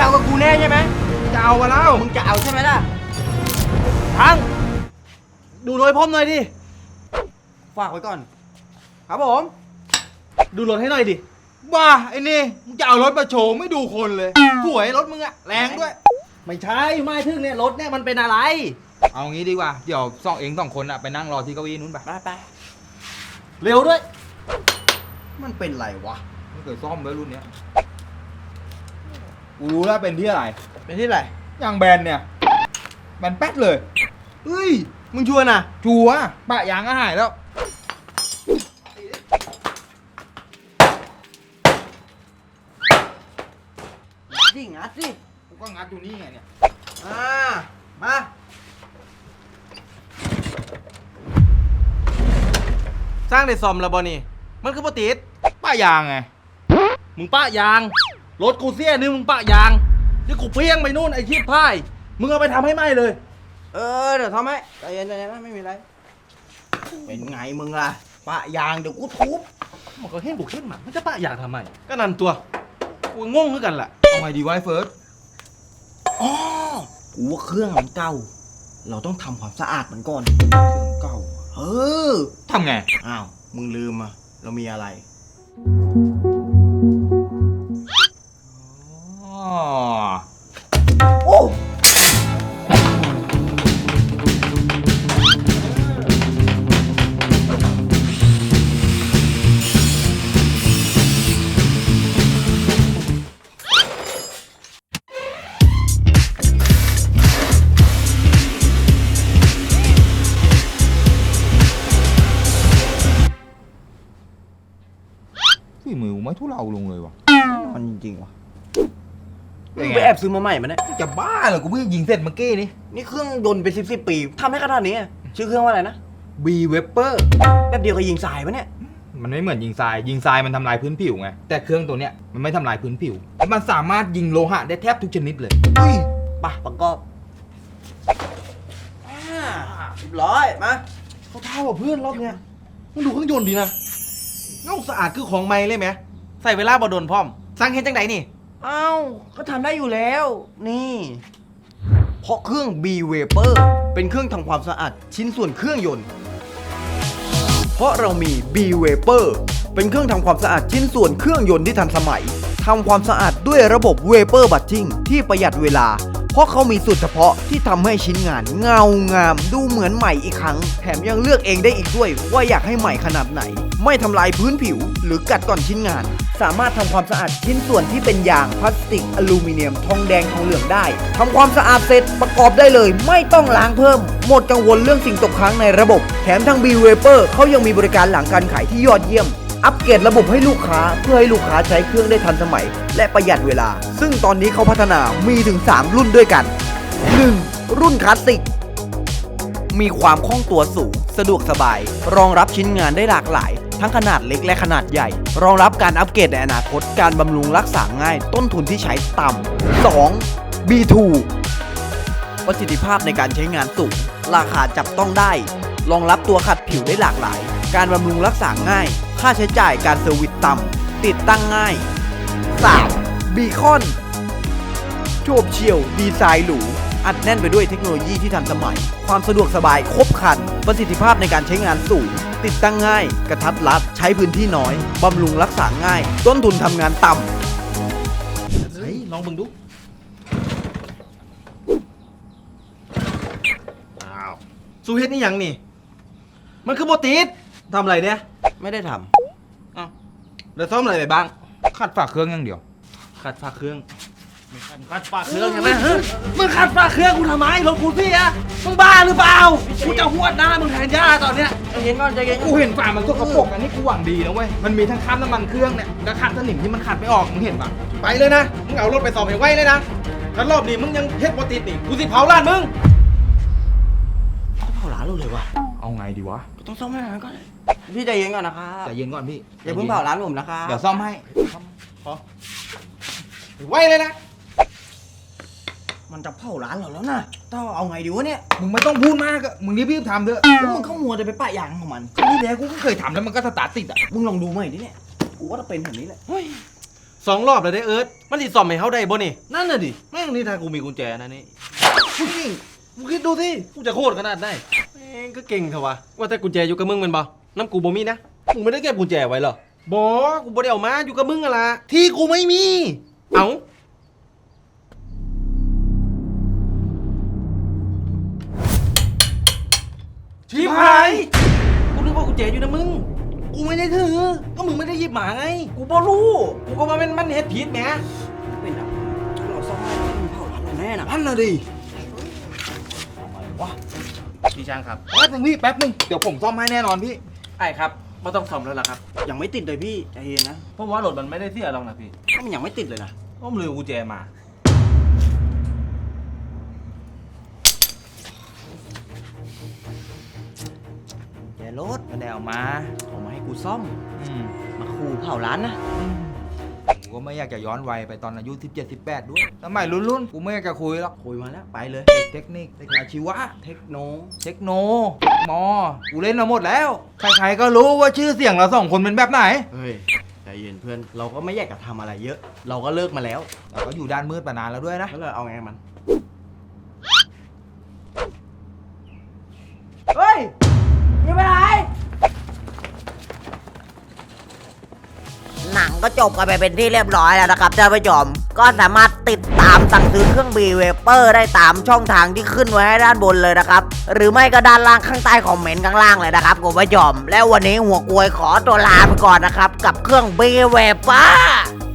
จะเอากับกูแน่ใช่ไหมจะเอามาแล้วมึงจะเอาใช่ไหมล่ะ ทั้ง ดูรถให้ผมหน่อยดิ ฝากไว้ก่อน ครับผม ดูรถให้หน่อยดิ บ้าไอ้นี่มึงจะเอารถมาโชว์ไม่ดูคนเลย สวยรถมึงอะแรงด้วย ไม่ใช่ไม่ถึงเนี่ยรถเนี่ยมันเป็นอะไร เอางี้ดีกว่า เดี๋ยวสองเองสองคนอะไปนั่งรอที่เก้าอี้นู้นไป ไปไปเร็วด้วย มันเป็นไรวะไม่เคยซ่อมเลยรุ่นเนี้ย กูรู้แล้วเป็นที่อะไร เป็นที่ไรยางแบนเนี่ยแบนแป๊ดเลยเฮ้ย มึงชวนอะชัวร์ปะยางก็หายแล้วสิงัดสิกูก็งัดอยู่นี่ไงเนี่ย อ่ามาสร้างได้ซ่อมแล้วบ่นี่ มันคือปติดปะยางไง มึงป้ายาง รถกูเสียนึงมึงป้ายางที่กูเพี้ยงไปนู่นไอ้ชีพพาย มึงเอาไปทำให้ไหมเลย เออ เดี๋ยวทำให้ใจเย็นใจเย็นนะไม่มีไร เป็นไงมึงล่ะปะยางเดี๋ยวกูทุบมันก็เห็นบุกเห็นหมามันจะป้ายางทำไม ก็นั่นตัว กูงงคือกันแหละเอาไงดีวะไอ้เฟิร์สอ๋อกูว่าเครื่องมันเก่า เราต้องทำความสะอาดมันก่อนเก่า เออ ทำไง อ้าว มึงลืมอะ เรามีอะไร พี่มือกูไม่ทุเลาลงเลยวะมันจริงๆวะเป็นมึงไงไปแอบซื้อมาใหม่มาเนี่ย จะบ้าเหรอกูเพิ่งยิงเสร็จเมื่อกี้นี่นี่เครื่องยนต์เป็นสิบสิบปีทำให้ขนาดนี้อะชื่อเครื่องว่าอะไรนะ B Weber แบบเดียวกับยิงสายปะเนี่ย มันไม่เหมือนยิงทราย ยิงทรายมันทำลายพื้นผิวไงแต่เครื่องตัวเนี้ยมันไม่ทำลายพื้นผิว มันสามารถยิงโลหะได้แทบทุกชนิดเลยเฮ้ยปะประกอบอ่าเรียบร้อย มาเขาเท่ากับเพื่อนรอบเนี้ยมึงดูเครื่องยนต์ดีนะ เงาสะอาดคือของใหม่เลยไหมใส่เวลาบ่โดนพร้อมสร้างเห็นจังไดนี่เอ้าก็ทำได้อยู่แล้ว นี่ เพราะเครื่อง B Vapor เป็นเครื่องทำความสะอาดชิ้นส่วนเครื่องยนต์ เพราะเรามี B Vapor เป็นเครื่องทำความสะอาดชิ้นส่วนเครื่องยนต์ที่ทันสมัยทำความสะอาดด้วยระบบ Vapor Batching ที่ประหยัดเวลา เพราะเขามีสูตรเฉพาะที่ทำให้ชิ้นงานเงางาม ดูเหมือนใหม่อีกครั้ง แถมยังเลือกเองได้อีกด้วย ว่าอยากให้ใหม่ขนาดไหน ไม่ทำลายพื้นผิว หรือกัดก่อนชิ้นงาน สามารถทำความสะอาดชิ้นส่วนที่เป็นยางพลาสติกอลูมิเนียม ทองแดงทองเหลืองได้ทำความสะอาดเสร็จประกอบได้เลย ไม่ต้องล้างเพิ่ม หมดกังวลเรื่องสิ่งตกค้างในระบบ แถมทาง B w a p e r เขายังมีบริการหลังการขายที่ยอดเยี่ยม อัปเกรดระบบให้ลูกค้าเพื่อให้ลูกค้าใช้เครื่องได้ทันสมัย และประหยัดเวลา ซึ่งตอนนี้เขาพัฒนามีถึง 3 รุ่นด้วยกัน 1. รุ่นคลาสสิก มีความคล่องตัวสูง สะดวกสบาย รองรับชิ้นงานได้หลากหลาย ทั้งขนาดเล็กและขนาดใหญ่ รองรับการอัปเกรดในอนาคตการบำรุงรักษาง่าย ต้นทุนที่ใช้ต่ำ 2. B2 ประสิทธิภาพในการใช้งานสูง ราคาจับต้องได้ รองรับตัวขัดผิวได้หลากหลาย การบำรุงรักษาง่าย ค่าใช้จ่ายการเซอร์วิสต่ำ ติดตั้งง่าย 3. บีคอนโฉบเฉี่ยว ดีไซน์หรู อัดแน่นไปด้วยเทคโนโลยีที่ทันสมัย ความสะดวกสบายครบครัน ประสิทธิภาพในการใช้งานสูง ติดตั้งง่าย กระทัดรัด ใช้พื้นที่น้อย บำรุงรักษาง่าย ต้นทุนทำงานต่ำ เฮ้ย ลองมึงดู อ้าว สูเฮ็ดนี่ยังนี่ มันคือโบติด ทำอะไรเนี่ย ไม่ได้ทอ้าวแล้วซ่อมอะไรไปบ้าง ขัดฝาเครื่องอย่างเดียว ขัดฝาเครื่องไม่ขัดขัดฝาเครื่องใช่ไหมฮะมึงขัดฝาเครื่องกูทำไมรถกูเสียมึงบ้าหรือเปล่า กูจะหวดหน้ามึงแทนย่าตอนเนี้ยำใจเย็นก่อนใจเย็นก่กูอนเห็นฝามันสกปรกอันนี้กูหวังดีนะเว้ย มันมีทั้งคราบน้ำมันเครื่องเนี่ยและคราบสนิมที่มันขัดไม่ออก มึงเห็นปะไปเลยนะ มึงเอารถไปซ่อมให้ไว้เลยนะถ้ารอบนี้มึงยังเฮ็ดโบติดนี่กูสิเผาร้านมึงเผาร้านเราเลยว่ะเอาไงดีวะต้องซ่อมให้ร้านก่อน พี่ใจเย็นก่อนนะครับใจเย็นก่อนพี่อย่าเพิ่งเผาร้านผมนะครับเดี๋ยวซ่อมให้ไว้เลยนะ มันจะเผาร้านเราแล้วนะต้องเอาไงดีวะเนี่ย มึงไม่ต้องพูดมากอะมึงรีบๆทำเถอะแล้วมึงเข้ามัวจะไปปะยางของมันครั้งที่แล้วกูก็เคยทำแล้วมันก็สตาร์ทติดอะมึงลองดูใหม่ดิเนี่ย กูว่าจะเป็นแบบนี้แหละเฮ้ยสองรอบเลยได้เอิร์ธมันสิซ่อมให้เฮาได้บ่นี่ นั่นน่ะดิ แม่งนี่ถ้ากูมีกุญแจนะนี่มึงมึงคิดดูสิกูจะโคตรขนาดได้แม่งก็เก่งเถอะวะว่าแต่กุญแจอยู่กับมึงแมันบ่ น้ำกูบ่มีนะ มึงไม่ได้เก็บกุญแจไว้เหรอบ่กูบ่ได้เอามาอยู่กับมึงอะล่ะที่กูไม่มี เอ้าชิบหายกูนึกว่ากุญแจอยู่นะมึง กูไม่ได้ถือ ก็มึงไม่ได้หยิบหมาไง กูบ่รู้ กูก็ว่ามันมันเฮ็ดผิดแหมเป็นอะเราซ่อมให้มันเผาร้านเราแน่นะนั่นน่ะดิพี่ช่างครับ แป๊บนึงพี่แป๊บนึงเดี๋ยวผมซ่อมให้แน่นอนพี่ ไอ้ครับไม่ต้องซ่อมแล้วล่ะครับยังไม่ติดเลยพี่ใจเย็นนะเพราะว่ารถมันไม่ได้เสียหรอกนะพี่ถ้ามันยังไม่ติดเลยนะเพราะมันลืมกุญแจมา แกรถไม่ได้เอามาเอามาให้กูซ่อม อืม มาขู่เผาร้านนะกู ก็ไม่อยากจะย้อนวัยไปตอนอายุ 17 18 ด้วยสมัยรุ่นๆกูไม่อยากจะคุยหรอกคุยมาแล้วไปเลยเทคนิคเทคอาชีวะ เทคโนเทคโนมอกูเล่นมาหมดแล้ว ใครๆก็รู้ว่าชื่อเสียงเราสองคนเป็นแบบไหน เฮ้ยใจเย็นเพื่อนเราก็ไม่อยากจะทำอะไรเยอะ เราก็เลิกมาแล้วเราก็อยู่ด้านมืดมานานแล้วด้วยนะ แล้วเราเอาไงกับมัน ก็จบกันไปเป็นที่เรียบร้อยแล้วนะครับท่านผู้ชมก็สามารถติดตามสั่งซื้อเครื่องบีเวเปอร์ได้ตามช่องทางที่ขึ้นไว้ให้ด้านบนเลยนะครับ หรือไม่ก็ด้านล่างข้างใต้คอมเมนต์ข้างล่างเลยนะครับคุณผู้ชมแล้ววันนี้หัวกลวยขอตัวลาไปก่อนนะครับกับเครื่องบีเวเปอร์